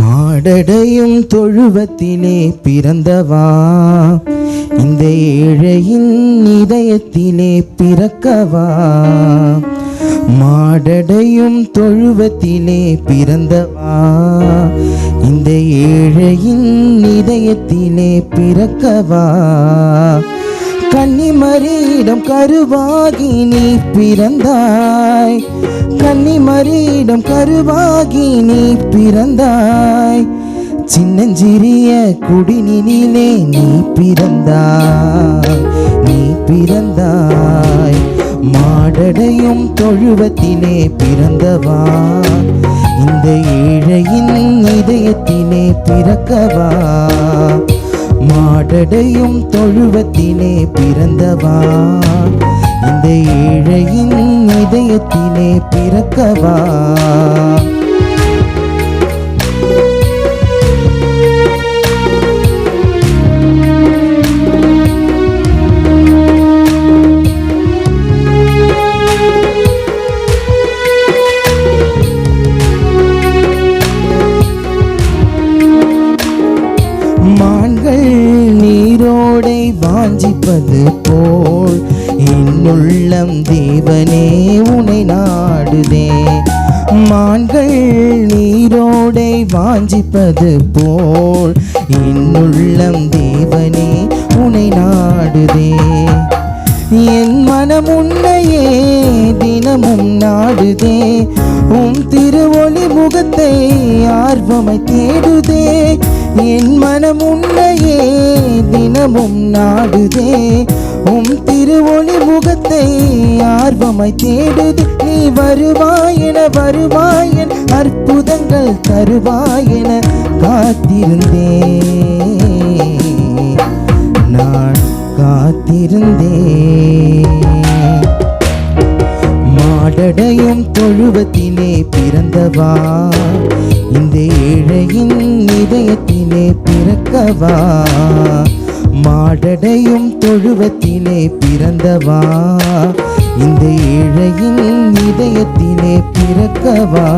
மாடடையும் தொழுவத்திலே பிறந்தவா? இந்த ஏழையின் இதயத்திலே பிறக்கவா? மாடடையும் தொழுவத்திலே பிறந்தவா? இந்த ஏழையின் இதயத்திலே பிறக்கவா? கன்னிமரியிடம் கருவாகி நீ பிறந்தாய். கன்னிமரியிடம் கருவாகி நீ பிறந்தாய். சின்னஞ்சிறிய குடினிலே நீ பிறந்தாய். நீ பிறந்தாய். மாடடையும் தொழுவத்திலே பிறந்தவா. இந்த ஏழையின் இதயத்திலே பிறக்கவா. மாடடையும் தொழுவத்திலே பிறந்தவா. இந்த ஏழையின் இதயத்திலே பிறக்கவா? மான்கள் நீரோடை வாஞ்சிப்பது போல் உள்ளம் தேவனே உனை நாடுதே. மான்கள் நீரோடை வாஞ்சிப்பது போல் என்னுள்ளம் தேவனே உனை நாடுதே. என் மனம் உன்னையே தினமும் நாடுதே உம் திருவொளி முகத்தை ஆர்வமை தேடுதே. என் மனம் உன்னையே தினமும் நாடுதே திருவொளி முகத்தை ஆர்வமாய் தேடுது. நீ வருவாயென வருவாயன் அற்புதங்கள் தருவாயென காத்திருந்தேன். நான் காத்திருந்தேன். மாடடையும் தொழுவத்திலே பிறந்தவா? இந்த ஏழையின் இதயத்திலே பிறக்கவா? மாடடையும் தொழுவத்திலே பிறந்தவா? இந்த ஏழையின் இதயத்திலே பிறக்கவா?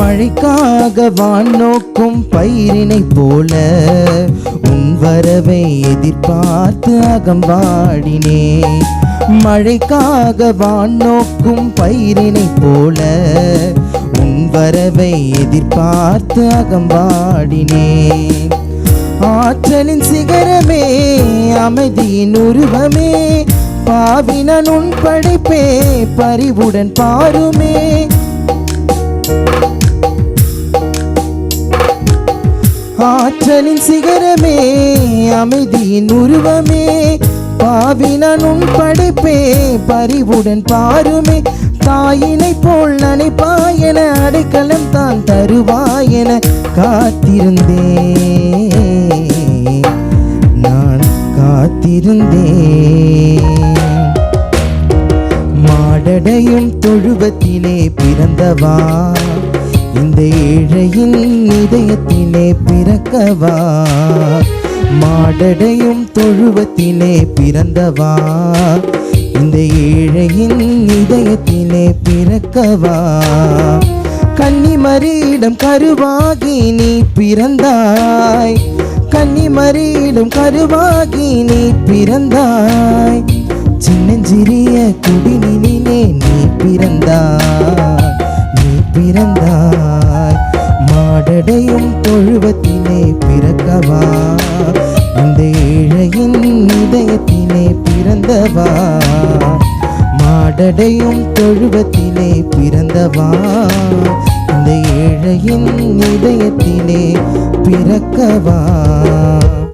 மழைக்காக வான் நோக்கும் பயிரினை போல உன் வரவை எதிர்பார்த்து அகம்பாடினே மழைக்காக வான் நோக்கும் பயிரினை போல உன் வரவை எதிர்பார்த்து அகம்பாடினே ஆற்றலின் சிகரமே அமைதியின் உருவமே பாவினன் உன் படைப்பே பரிவுடன் பாருமே. ஆற்றலின் சிகரமே அமைதியின் உருவமே பாவினன் உன் படைப்பே பரிவுடன் பாருமே. தாயினை போல் நினைப்பாயென அடைக்கலம் தான் தருவாயென காத்திருந்தே நான் காத்திருந்தேன். மாடடையும் தொழுவத்திலே பிறந்தவா? இந்த ஏழையின் இதயத்திலே பிறக்கவா? மாடடையும் தொழுவத்திலே பிறந்தவா? இந்த ஏழையின் இதயத்திலே பிறக்கவா? கன்னிமரியிடம் கருவாகி நீ பிறந்தாய். கன்னிமரியிடம் கருவாகி நீ பிறந்தாய். சின்னஞ்சிறிய குடினிலே நீ பிறந்தாய். தொழுவத்திலே பிறக்கவா? இந்த ஏழையின் இதயத்திலே பிறந்தவா? மாடடையும் தொழுவத்திலே பிறந்தவா? இந்த ஏழையின் இதயத்திலே பிறக்கவா?